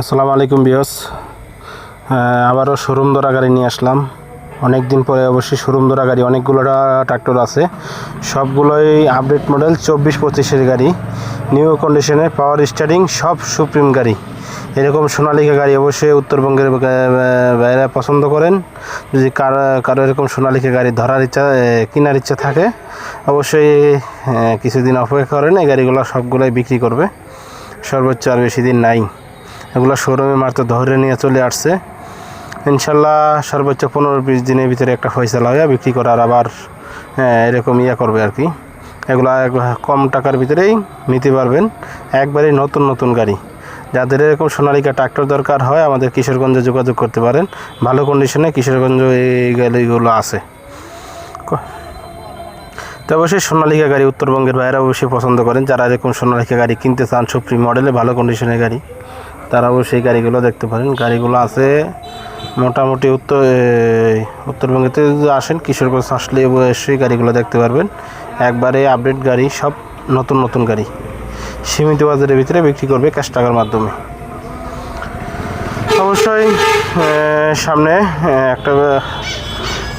আসসালামু আলাইকুম বিয়স আবারও শোরুম ধরা গাড়ি নিয়ে আসলাম। অনেক দিন পরে অবশ্যই শোরুম ধরা গাড়ি, অনেকগুলো ট্রাক্টর আছে। সবগুলোই আপডেট মডেল চব্বিশ পঁচিশের গাড়ি। নিউ কন্ডিশনে পাওয়ার স্টারিং সব সুপ্রিম গাড়ি। এরকম সোনালিকা গাড়ি অবশ্যই উত্তরবঙ্গের বাইরে পছন্দ করেন। যদি কারও কারও এরকম সোনালিকা গাড়ি ধরার ইচ্ছা কেনার ইচ্ছা থাকে, অবশ্যই কিছুদিন অপেক্ষা করেন। এই গাড়িগুলো সবগুলোই বিক্রি করবে। সর্বোচ্চ আর বেশি দিন নাই। এগুলো শোরুমে মাত্র ধরে নিয়ে চলে আসছে। ইনশাল্লাহ সর্বোচ্চ পনেরো বিশ দিনের ভিতরে একটা ফয়সালা হয়ে বিক্রি করার আবার হ্যাঁ, এরকম ইয়ে করবে আর কি। এগুলো কম টাকার ভিতরেই নিতে পারবেন। একবারেই নতুন নতুন গাড়ি। যাদের এরকম সোনালিকা ট্রাক্টর দরকার হয় আমাদের কিশোরগঞ্জে যোগাযোগ করতে পারেন। ভালো কন্ডিশনে কিশোরগঞ্জ এই গাড়িগুলো আছে। তো অবশ্যই সোনালিকা গাড়ি উত্তরবঙ্গের বাইরে অবশ্যই পছন্দ করেন। যারা এরকম সোনালিকা গাড়ি কিনতে চান সুপ্রিম মডেলে ভালো কন্ডিশনের গাড়ি। তারা সেই গাড়িগুলো দেখতে পারেন। গাড়িগুলো আছে মোটামুটি উত্তর উত্তরবঙ্গেতে আসেন কিশোরগঞ্জ আসলে অবশ্যই গাড়িগুলো দেখতে পারবেন। একবারে আপডেট গাড়ি, সব নতুন নতুন গাড়ি। সীমিত বাজারের ভিতরে বিক্রি করবে ক্যাশ টাকার মাধ্যমে। অবশ্যই সামনে একটা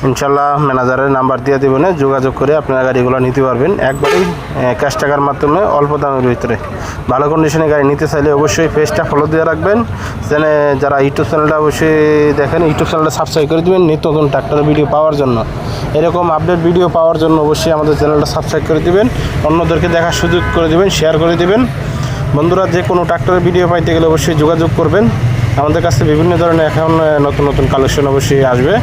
ইনশাল্লাহ ম্যানেজারের নাম্বার দিয়ে দেবেন যোগাযোগ করে আপনারা গাড়িগুলো নিতে পারবেন। একবারেই ক্যাশ টাকার মাধ্যমে অল্প দামের ভিতরে। ভালো কন্ডিশনে গাড়ি নিতে চাইলে অবশ্যই পেজটা ফলো দিয়ে রাখবেন। চ্যানে যারা ইউটিউব চ্যানেলটা অবশ্যই দেখেন ইউটিউব চ্যানেলটা সাবস্ক্রাইব করে দেবেন, নিত্য নতুন ভিডিও পাওয়ার জন্য। এরকম আপডেট ভিডিও পাওয়ার জন্য অবশ্যই আমাদের চ্যানেলটা সাবস্ক্রাইব করে দিবেন। অন্যদেরকে দেখার সুযোগ করে দেবেন শেয়ার করে দিবেন। বন্ধুরা, যে কোনো ট্রাক্টরের ভিডিও পাইতে গেলে অবশ্যই যোগাযোগ করবেন। আমাদের কাছে বিভিন্ন ধরনের এখন নতুন নতুন কালেকশন অবশ্যই আসবে।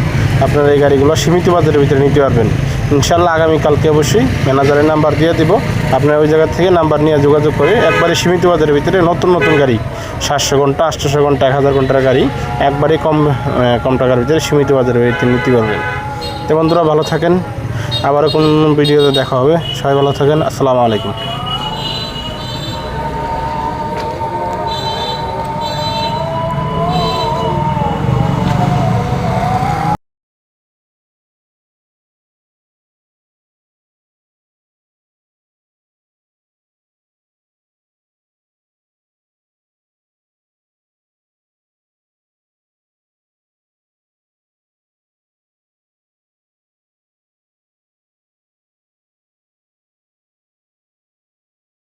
আপনারা এই গাড়িগুলো সীমিত বাজারের ভিতরে নিতে পারবেন। ইনশাল্লাহ আগামীকালকে অবশ্যই ম্যানেজারের নাম্বার দিয়ে দিব। আপনারা ওই জায়গা থেকে নাম্বার নিয়ে যোগাযোগ করে একবারে সীমিত বাজারের ভিতরে নতুন নতুন গাড়ি, সাতশো ঘণ্টা আটশোশো ঘণ্টা, এক হাজার ঘণ্টার গাড়ি একবারে কম কম টাকার ভিতরে সীমিত বাজারের ভিতরে নিতে পারবেন। তো বন্ধুরা, ভালো থাকেন। আবারও কোন ভিডিওতে দেখা হবে। সবাই ভালো থাকেন। আসসালামু আলাইকুম।